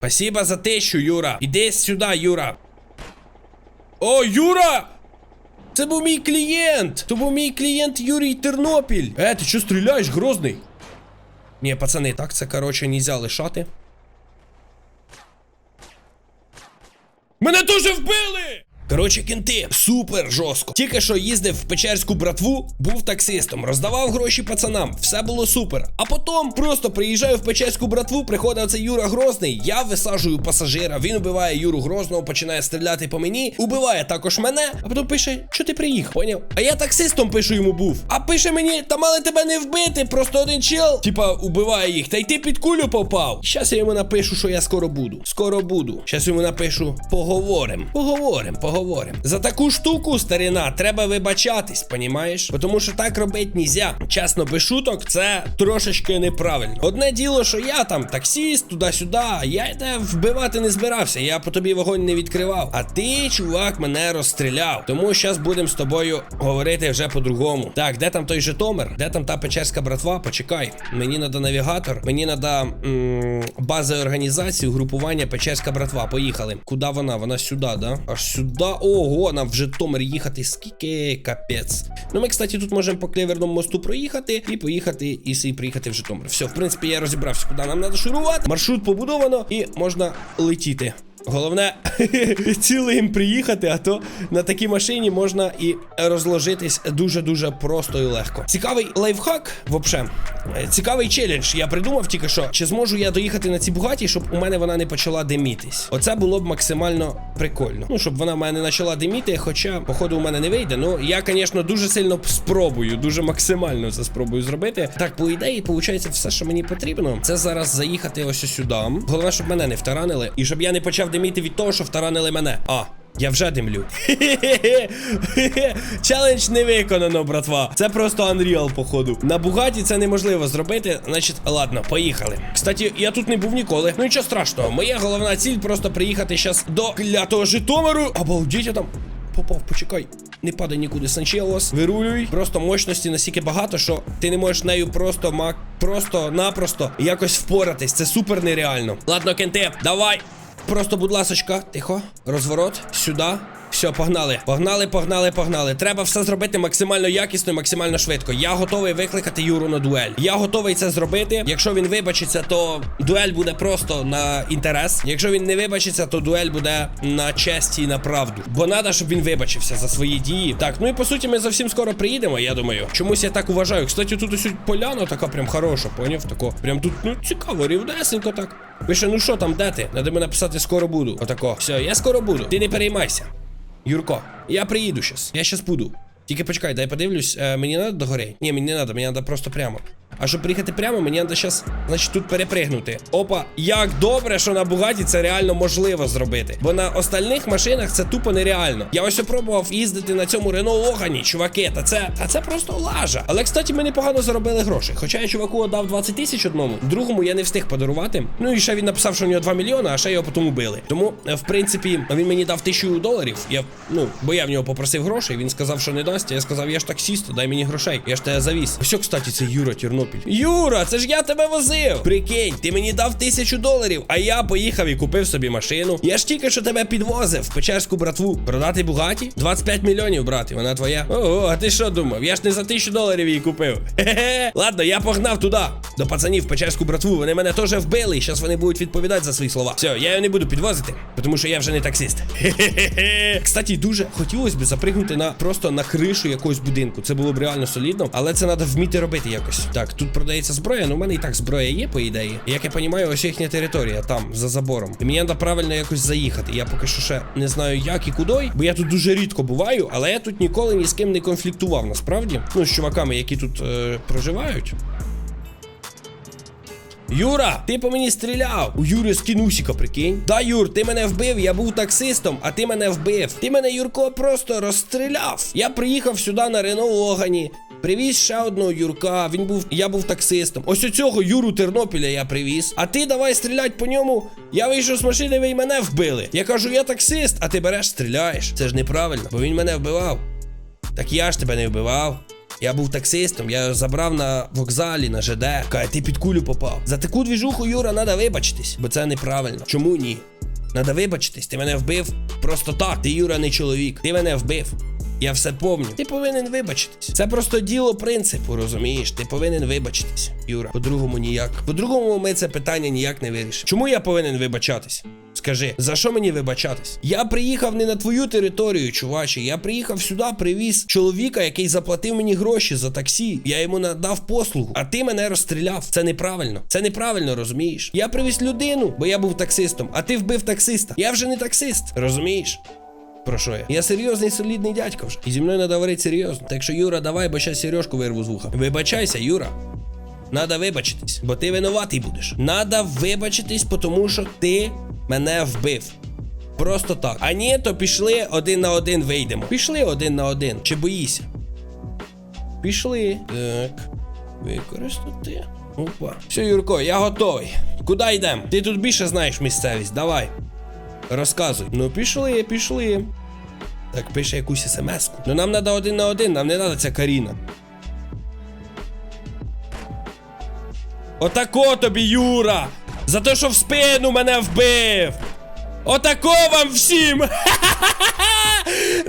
Спасибо за тещу, Юра. Іди сюди, Юра. О, Юра! Це був мій клієнт! Це був мій клієнт Юрій Тернопіль. Е, ти що стріляєш, грозний? Ні, пацани, так це, короче, нельзя лишати. Мене дуже вбили! Коротше, кінти, супер жорстко. Тільки що їздив в Печерську братву, був таксистом, роздавав гроші пацанам, все було супер. А потім просто приїжджаю в Печерську братву, приходить цей Юра Грозний, я висаджую пасажира, він убиває Юру Грозного, починає стріляти по мені, убиває також мене, а потім пише, що ти приїхав, поняв? А я таксистом пишу йому був. А пише мені, та мали тебе не вбити, просто один чел. Типа, убиває їх, та й ти під кулю попав. Щас я йому напишу, що я скоро буду. Скоро буду. Щас йому напишу, поговорим. Поговорим, поговорим. За таку штуку, старина, треба вибачатись, понімаєш? Тому що так робить нельзя. Чесно, без шуток, це трошечки неправильно. Одне діло, що я там таксіст, туди-сюди, я тебе вбивати не збирався, я по тобі вогонь не відкривав. А ти, чувак, мене розстріляв. Тому зараз будемо з тобою говорити вже по-другому. Так, де там той Житомир? Де там та Печерська братва? Почекай. Мені треба навігатор, мені треба база організації, групування Печерська братва. Поїхали. Куди вона? Вона сюди, да? Аж сюди. Ого, нам в Житомир їхати. Скільки капець. Ну, ми, кстати, тут можемо по клеверному мосту проїхати і поїхати і приїхати в Житомир. Все, в принципі, я розібрався, куди нам треба шурувати. Маршрут побудовано і можна летіти. Головне цілим приїхати, а то на такій машині можна і розложитись дуже-дуже просто і легко. Цікавий лайфхак, вообще. Е, Цікавий челендж. Я придумав тільки що, чи зможу я доїхати на цій бугаті, щоб у мене вона не почала димітись. Оце було б максимально прикольно. Ну, щоб вона в мене не почала диміти, хоча, походу, у мене не вийде. Ну, я, звісно, дуже сильно спробую, дуже максимально це спробую зробити. Так, по ідеї, виходить, все, що мені потрібно, це зараз заїхати ось сюди. Головне, щоб мене не втаранили, і щоб я не почав диміти від того, що втаранили мене. А. Я вже димлю. Челендж не виконано, братва. Це просто Unreal, походу. На Бугаті це неможливо зробити. Значить, ладно, поїхали. Кстати, я тут не був ніколи. Ну нічого страшного. Моя головна ціль просто приїхати зараз до клятого Житомиру. Обалдіть, я там попав, почекай. Не падай нікуди, Санчелос, вирулюй. Просто мощності настільки багато, що ти не можеш нею просто мак, просто-напросто якось впоратись. Це супер нереально. Ладно, кенте, давай. Просто, будь ласочка, тихо, розворот, сюди. Все, погнали. Погнали, погнали, погнали. Треба все зробити максимально якісно і максимально швидко. Я готовий викликати Юру на дуель. Я готовий це зробити. Якщо він вибачиться, то дуель буде просто на інтерес. Якщо він не вибачиться, то дуель буде на честь і на правду. Бо треба, щоб він вибачився за свої дії. Так, ну і по суті, ми зовсім скоро приїдемо, я думаю. Чомусь я так вважаю. Кстати, тут ось поляна така прям хороша, поняв? Тако. Прям тут, ну, цікаво, рівнесенько так. Пише, ну що там, де ти? Надо мене написати скоро буду. Отако. Все, я скоро буду. Ти не переймайся. Юрко, я приїду щас. Я щас буду. Тільки почекай, дай подивлюсь. Е, мені надо до гори? Ні, мені не надо, мені надо просто прямо. А щоб приїхати прямо, мені треба щас, значить, тут перепригнути. Опа, як добре, що на Бугаті це реально можливо зробити. Бо на остальних машинах це тупо нереально. Я ось пробував їздити на цьому Рено Логані, чуваки, та це, та це просто лажа. Але, кстати, ми непогано заробили гроші. Хоча я чуваку дав 20 тисяч одному, другому я не встиг подарувати. Ну і ще він написав, що у нього 2 мільйони, а ще його потім убили. Тому, е, в принципі, він мені дав тисячу доларів. Я, ну, бо я в нього попросив грошей. Він сказав, що не дасть. Я сказав, я ж таксіст, дай мені грошей. Я ж тебе завіз. Ось, кстати, це Юра Тернопіль. Юра, це ж я тебе возив. Прикинь, ти мені дав тисячу доларів, а я поїхав і купив собі машину. Я ж тільки що тебе підвозив в Печерську братву. Продати Бугаті? 25 мільйонів, брат, і вона твоя. Ого, а ти що думав? Я ж не за тисячу доларів її купив. Хе-хе. Ладно, я погнав туди. До пацанів в Печерську братву. Вони мене теж вбили, і зараз вони будуть відповідати за свої слова. Все, я його не буду підвозити, тому що я вже не таксист. Хе-хе-хе. Кстати, дуже хотілося б запригнути на просто на кришу якогось будинку. Це було б реально солідно, але це треба вміти робити якось. Так, тут продається зброя, ну в мене і так зброя є, по ідеї. Як я розумію, ось їхня територія там, за забором. І мені треба правильно якось заїхати. Я поки що ще не знаю, як і куди, бо я тут дуже рідко буваю, але я тут ніколи ні з ким не конфліктував, насправді. Ну, з чуваками, які тут е, проживають. Юра, ти по мені стріляв. У Юри скинусіка, прикинь. Да, Юр, ти мене вбив, я був таксистом, а ти мене вбив. Ти мене, Юрко, просто розстріляв. Я приїхав сюди на Рено Логані. Привіз ще одного Юрка. Він був, я був таксистом. Ось оцього Юру Тернопіля я привіз. А ти давай стрілять по ньому. Я вийшов з машини, ви й мене вбили. Я кажу, я таксист, а ти береш, стріляєш. Це ж неправильно, бо він мене вбивав. Так я ж тебе не вбивав. Я був таксистом, я забрав на вокзалі, на ЖД. Каже, ти під кулю попав. За таку двіжуху, Юра, треба вибачитись, бо це неправильно. Чому ні? Надо вибачитись, ти мене вбив просто так. Ти, Юра, не чоловік. Ти мене вбив. Я все помню. Ти повинен вибачитись. Це просто діло принципу, розумієш? Ти повинен вибачитись, Юра. По-другому ніяк. По-другому ми це питання ніяк не вирішимо. Чому я повинен вибачатись? Скажи, за що мені вибачатись? Я приїхав не на твою територію, чуваче. Я приїхав сюди, привіз чоловіка, який заплатив мені гроші за таксі. Я йому надав послугу, а ти мене розстріляв. Це неправильно. Це неправильно, розумієш? Я привіз людину, бо я був таксистом, а ти вбив таксиста. Я вже не таксист, розумієш? Про що я? Я серйозний солідний дядько вже. І зі мною треба говорити серйозно. Так що, Юра, давай, бо щас Сережку вирву з вуха. Вибачайся, Юра. Надо вибачитись, бо ти винуватий будеш. Надо вибачитись, тому що ти мене вбив. Просто так. А ні, то пішли один на один вийдемо. Пішли один на один. Чи боїшся? Пішли. Так. Використати. Опа. Все, Юрко, я готовий. Куди йдемо? Ти тут більше знаєш місцевість. Давай. Розказуй. Ну, пішли, пішли. Так, пише якусь смс-ку. Ну нам треба один на один, нам не треба ця Каріна. Отако тобі, Юра! За те, що в спину мене вбив! Отако вам всім! Ну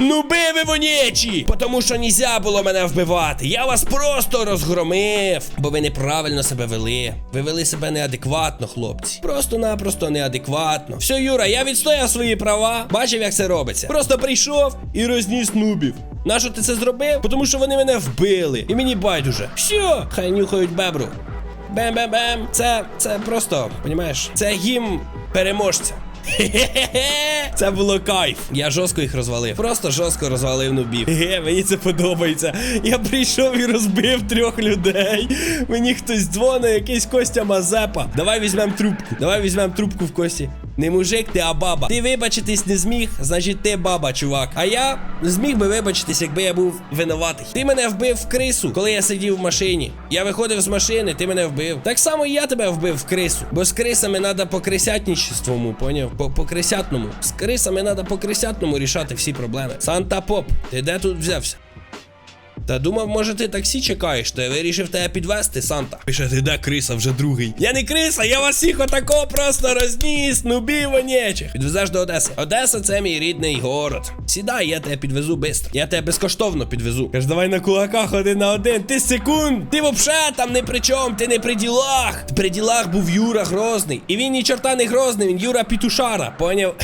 би ви вонєчі! Потому що нельзя було мене вбивати. Я вас просто розгромив. Бо ви неправильно себе вели. Ви вели себе неадекватно, хлопці. Просто-напросто неадекватно. Все, Юра, я відстояв свої права. Бачив, як це робиться. Просто прийшов і розніс нубів. Нащо ти це зробив? Тому що вони мене вбили. І мені байдуже. Все, хай нюхають бебру. Бем-бем-бем. Це, це просто, понімаєш, це гімн переможця. Хе-хе-хе! Це було кайф. Я жорстко їх розвалив. Просто жорстко розвалив нубів. Ге, мені це подобається. Я прийшов і розбив трьох людей. Мені хтось дзвонить, якийсь Костя Мазепа. Давай візьмемо трубку. Давай візьмемо трубку в Кості. Не мужик, ти, а баба. Ти вибачитись не зміг, значить ти баба, чувак. А я зміг би вибачитись, якби я був винуватий. Ти мене вбив в крису, коли я сидів в машині. Я виходив з машини, ти мене вбив. Так само і я тебе вбив в крису. Бо з крисами треба по крисятничествому, поняв? По, по крисятному. З крисами треба по крисятному рішати всі проблеми. Санта Поп, ти де тут взявся? Та думав, може ти таксі чекаєш, то я вирішив тебе підвести, Санта. Пише, ти де криса, вже другий. Я не криса, я вас всіх отако просто розніс, нубів вонєчих. Підвезеш до Одеси. Одеса це мій рідний город. Сідай, я тебе підвезу бистро. Я тебе безкоштовно підвезу. Каж, давай на кулаках один на один. Ти секунд. Ти вообще там не при чому, ти не при ділах. При ділах був Юра Грозний. І він ні чорта не грозний, він Юра Пітушара. Поняв?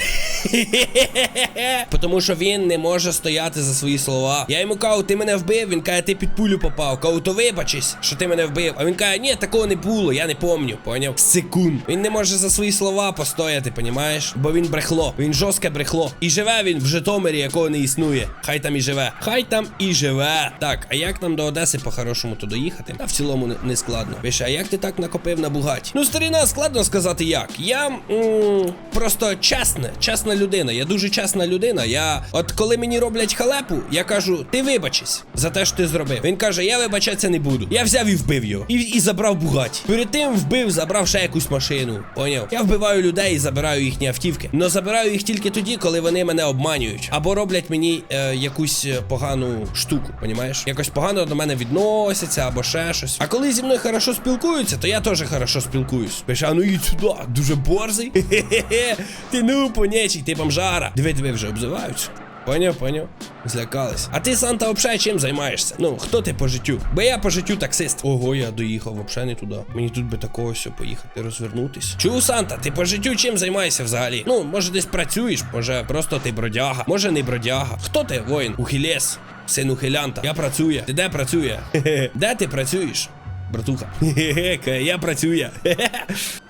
Тому що він не може стояти за свої слова. Я йому кажу, ти мене вбив. Він каже, ти під пулю попав. Кажу, то вибачись, що ти мене вбив. А він каже, ні, такого не було, я не помню. Поняв? Секунд. Він не може за свої слова постояти, понімаєш? Бо він брехло. Він жорстке брехло. І живе він в Житомирі, якого не існує. Хай там і живе. Хай там і живе. Так, а як нам до Одеси по-хорошому то доїхати? А в цілому не, складно. Пише, а як ти так накопив на бугаті? Ну, старина, складно сказати як. Я м, просто чесна, людина. Я дуже чесна людина. Я, от коли мені роблять халепу, я кажу, ти вибачись за те, що ти зробив. Він каже, я вибачатися не буду. Я взяв і вбив його. І, і забрав бугаті. Перед тим вбив, забрав ще якусь машину. Поняв? Я вбиваю людей і забираю їхні автівки. Но забираю їх тільки тоді, коли вони мене обманюють. Або роблять мені е, якусь е, погану штуку. Понімаєш? Якось погано до мене відносяться, або ще щось. А коли зі мною хорошо спілкуються, то я теж хорошо спілкуюсь. Пише, а ну їдь сюди, дуже борзий. Хе-хе-хе. Ти ну понячий, ти бомжара. Диви, диви, вже обзиваються. Поняв, поняв. Злякались. А ти, Санта, взагалі чим займаєшся? Ну, хто ти по життю? Бо я по життю таксист. Ого, я доїхав взагалі не туди. Мені тут би такого все поїхати, розвернутись. Чув, Санта, ти по життю чим займаєшся взагалі? Ну, може, десь працюєш, може, просто ти бродяга, може не бродяга. Хто ти, воїн? Ухілєс. Син ухилянта. Я працюю. Ти де працює? Де ти працюєш? Братуха. Хе-хе, я працюю.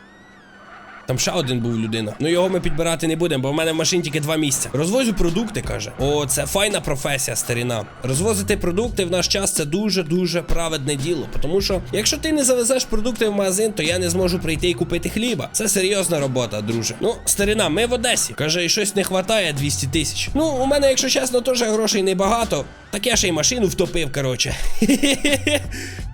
Там ще один був людина. Ну його ми підбирати не будемо, бо в мене в машині тільки два місця. Розвозю продукти, каже. О, це файна професія, старіна. Розвозити продукти в наш час це дуже-дуже праведне діло. Тому що, якщо ти не завезеш продукти в магазин, то я не зможу прийти і купити хліба. Це серйозна робота, друже. Ну, старина, ми в Одесі. Каже, і щось не хватає 200 тисяч. Ну, у мене, якщо чесно, теж грошей небагато. Так я ще й машину втопив, коротше.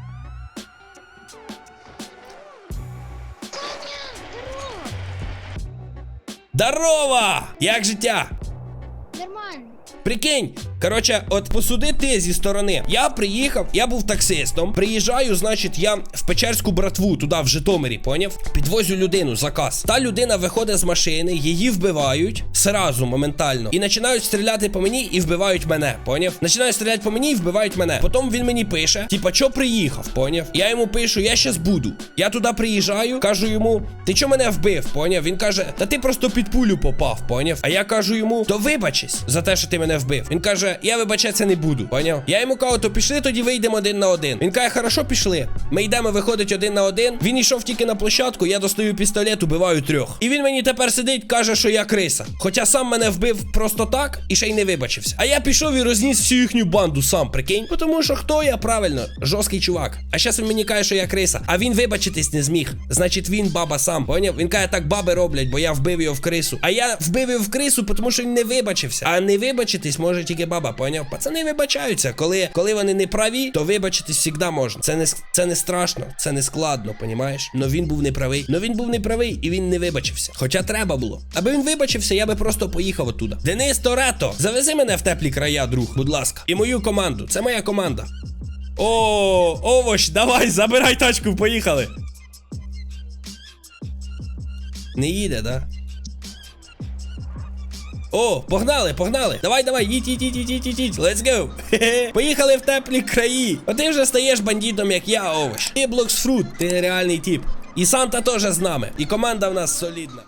Здорово! Як життя? Нормально. Прикинь, коротше, от посуди ти зі сторони. Я приїхав, я був таксистом. Приїжджаю, значить, я в Печерську братву, туди в Житомирі, поняв? Підвозю людину, заказ. Та людина виходить з машини, її вбивають сразу, моментально. І починають стріляти по мені і вбивають мене, поняв? Починають стріляти по мені і вбивають мене. Потім він мені пише: типа, що приїхав, поняв? Я йому пишу, я щас буду. Я туди приїжджаю, кажу йому, ти чо мене вбив, поняв? Він каже, та ти просто під пулю попав, поняв? А я кажу йому, то вибачись за те, що ти мене вбив. Він каже, я вибачатися не буду, поняв? Я йому кажу, то пішли, тоді вийдемо один на один. Він каже, хорошо, пішли. Ми йдемо, виходить один на один. Він йшов тільки на площадку, я достаю пістолет, убиваю трьох. І він мені тепер сидить, каже, що я криса. Хоча сам мене вбив просто так і ще й не вибачився. А я пішов і розніс всю їхню банду сам, прикинь. Бо Тому що хто я правильно? Жорсткий чувак. А зараз він мені каже, що я криса. А він вибачитись не зміг. Значить, він баба сам. Поняв? Він каже, так баби роблять, бо я вбив його в крису. А я вбив його в крису, тому що він не вибачився. А не вибачитись може тільки баба, поняв? Пацани вибачаються. Коли, коли вони не праві, то вибачитись завжди можна. Це не, це не страшно, це не складно, понімаєш? Но він був неправий. Но він був неправий і він не вибачився. Хоча треба було. Аби він вибачився, я би просто поїхав оттуда. Денис Торето, завези мене в теплі края, друг, будь ласка. І мою команду. Це моя команда. О, овощ, давай, забирай тачку, поїхали. Не їде, да? О, погнали, погнали. Давай, давай, їдь, їдь, їдь, їдь, їдь, їдь. Let's go. Поїхали в теплі краї. А ти вже стаєш бандитом, як я, овощ. Ти блоксфрут, ти реальний тип. І Санта теж з нами. І команда в нас солідна.